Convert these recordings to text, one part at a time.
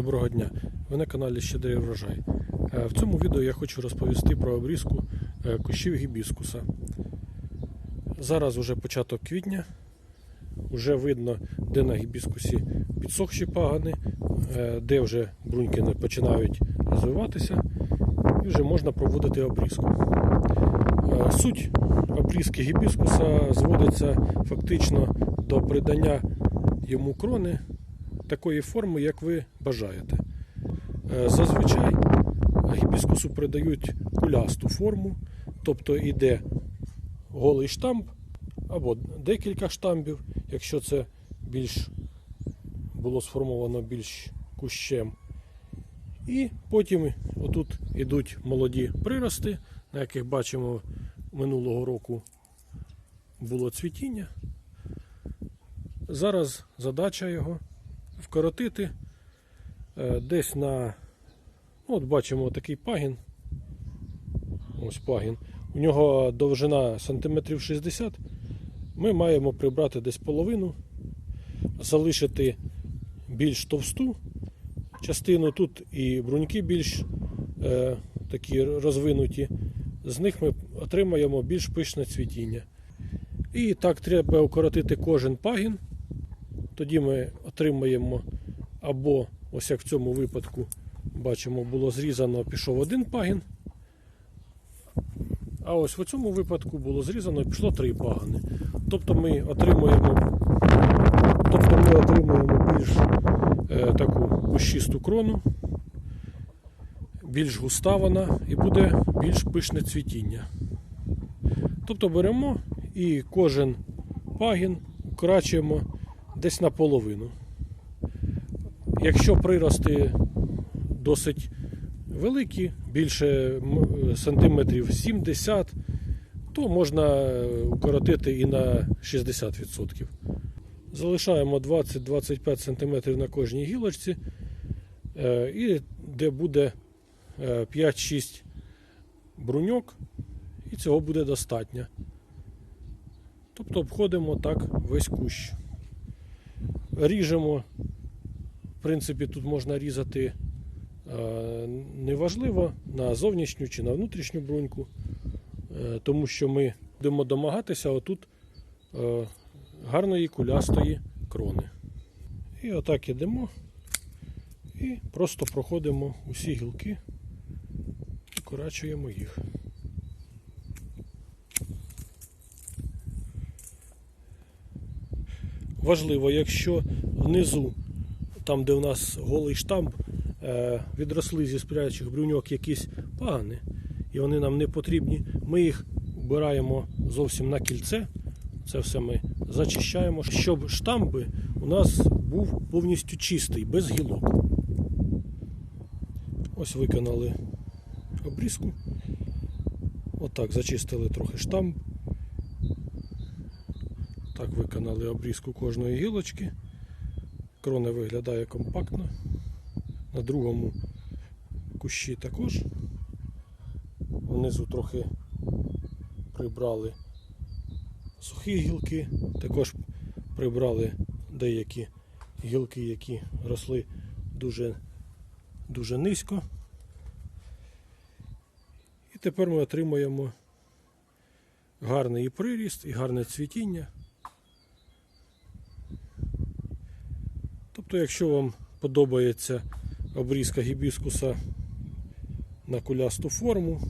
Доброго дня! Ви на каналі Щедрий врожай. Е, В цьому відео я хочу розповісти про обрізку е, кущів гібіскуса. Зараз уже початок квітня. Вже видно, де на гібіскусі підсохші пагани, е, де вже бруньки починають розвиватися, і вже можна проводити обрізку. Суть обрізки гібіскуса зводиться фактично до придання йому крони такої форми, як ви бажаєте. Е, Зазвичай гібіскусу придають кулясту форму, тобто йде голий штамп або декілька штампів, якщо це більш було сформовано більш кущем. І потім отут йдуть молоді прирости, на яких бачимо минулого року було цвітіння. Зараз задача його вкоротити е, десь на. ну, От бачимо такий пагін. Ось пагін. У нього довжина сантиметрів 60. Ми маємо прибрати десь половину, залишити більш товсту частину. Тут і бруньки більш е, такі розвинуті. З них ми отримаємо більш пишне цвітіння. І так треба укоротити кожен пагін. Тоді ми отримаємо або, ось як в цьому випадку, бачимо, було зрізано, пішов один пагін. А ось в цьому випадку було зрізано, пішло три пагани. Тобто ми отримуємо, тобто ми отримуємо більш е, таку кущисту крону, більш густа вона і буде більш пишне цвітіння. Тобто беремо і кожен пагін вкрачуємо десь наполовину. Якщо прирости досить великі, більше сантиметрів 70, то можна укоротити і на 60%. Залишаємо 20-25 см на кожній гілочці, е, і де буде е, 5-6 бруньок, і цього буде достатньо. Тобто обходимо так весь кущ. Ріжемо. В принципі, тут можна різати е, неважливо на зовнішню чи на внутрішню бруньку, е, тому що ми будемо домагатися отут е, гарної кулястої крони. І отак ідемо і просто проходимо усі гілки, укорачуємо їх. Важливо, якщо внизу, там де у нас голий штамп, е, відросли зі спрячих брюньок якісь пагани, і вони нам не потрібні, ми їх вбираємо зовсім на кільце. Це все ми зачищаємо, щоб штамби у нас був повністю чистий, без гілок. Ось виконали обрізку. Отак зачистили трохи штамп. Так виконали обрізку кожної гілочки. Крона виглядає компактно. На другому кущі також. Внизу трохи прибрали сухі гілки, також прибрали деякі гілки, які росли дуже, дуже низько. І тепер ми отримуємо гарний приріст, і гарне цвітіння. Тобто, якщо вам подобається обрізка гібіскуса на кулясту форму,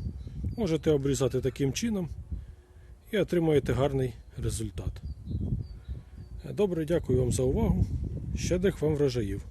можете обрізати таким чином і отримаєте гарний результат. Добре, дякую вам за увагу. Щедрих вам врожаїв!